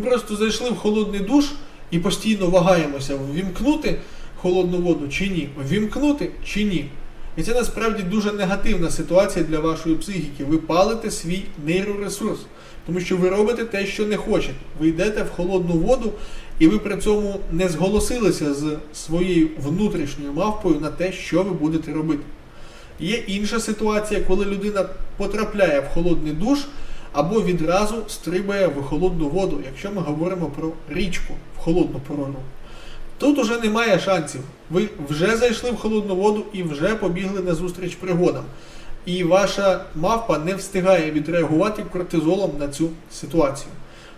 Просто зайшли в холодний душ і постійно вагаємося, ввімкнути холодну воду чи ні, ввімкнути чи ні. І це насправді дуже негативна ситуація для вашої психіки. Ви палите свій нейроресурс, тому що ви робите те, що не хочете. Ви йдете в холодну воду, і ви при цьому не зголосилися з своєю внутрішньою мавпою на те, що ви будете робити. Є інша ситуація, коли людина потрапляє в холодний душ або відразу стрибає в холодну воду, якщо ми говоримо про річку в холодну прорву. Тут уже немає шансів. Ви вже зайшли в холодну воду і вже побігли на зустріч пригодам. І ваша мавпа не встигає відреагувати кортизолом на цю ситуацію.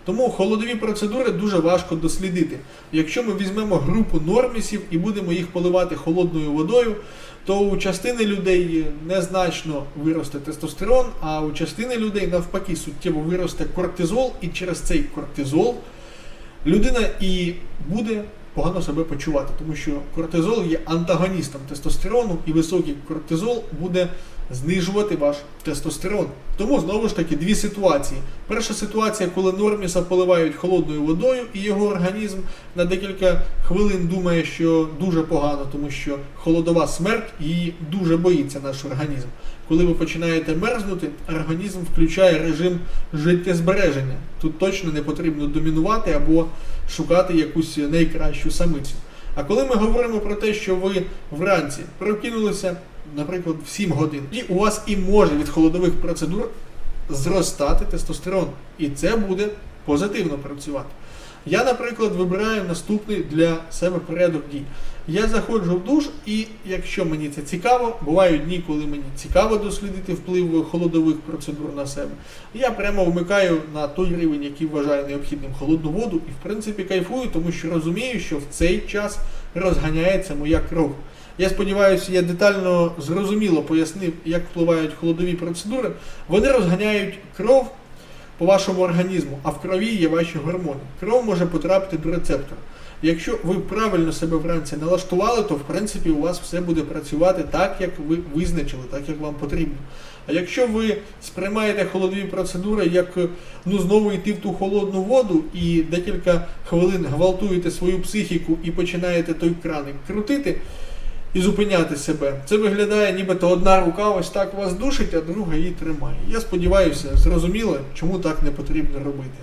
Тому холодові процедури дуже важко дослідити. Якщо ми візьмемо групу нормісів і будемо їх поливати холодною водою, то у частини людей незначно виросте тестостерон, а у частини людей навпаки суттєво виросте кортизол, і через цей кортизол людина і буде погано себе почувати, тому що кортизол є антагоністом тестостерону, і високий кортизол буде знижувати ваш тестостерон. Тому знову ж таки дві ситуації. Перша ситуація, коли норміса поливають холодною водою, і його організм на декілька хвилин думає, що дуже погано, тому що холодова смерть її дуже боїться наш організм. Коли ви починаєте мерзнути, організм включає режим життєзбереження. Тут точно не потрібно домінувати або шукати якусь найкращу самицю. А коли ми говоримо про те, що ви вранці прокинулися, наприклад, в 7 годин, і у вас і може від холодових процедур зростати тестостерон, і це буде позитивно працювати. Я, наприклад, вибираю наступний для себе порядок дій. Я заходжу в душ, і якщо мені це цікаво, бувають дні, коли мені цікаво дослідити вплив холодових процедур на себе. Я прямо вмикаю на той рівень, який вважаю необхідним холодну воду, і в принципі кайфую, тому що розумію, що в цей час розганяється моя кров. Я сподіваюся, я детально зрозуміло пояснив, як впливають холодові процедури. Вони розганяють кров по вашому організму, а в крові є ваші гормони. Кров може потрапити до рецептора. Якщо ви правильно себе вранці налаштували, то в принципі у вас все буде працювати так, як ви визначили, так як вам потрібно. А якщо ви сприймаєте холодові процедури, як ну знову йти в ту холодну воду і декілька хвилин гвалтуєте свою психіку і починаєте той краник крутити і зупиняти себе, це виглядає, нібито одна рука ось так вас душить, а друга її тримає. Я сподіваюся, зрозуміло, чому так не потрібно робити.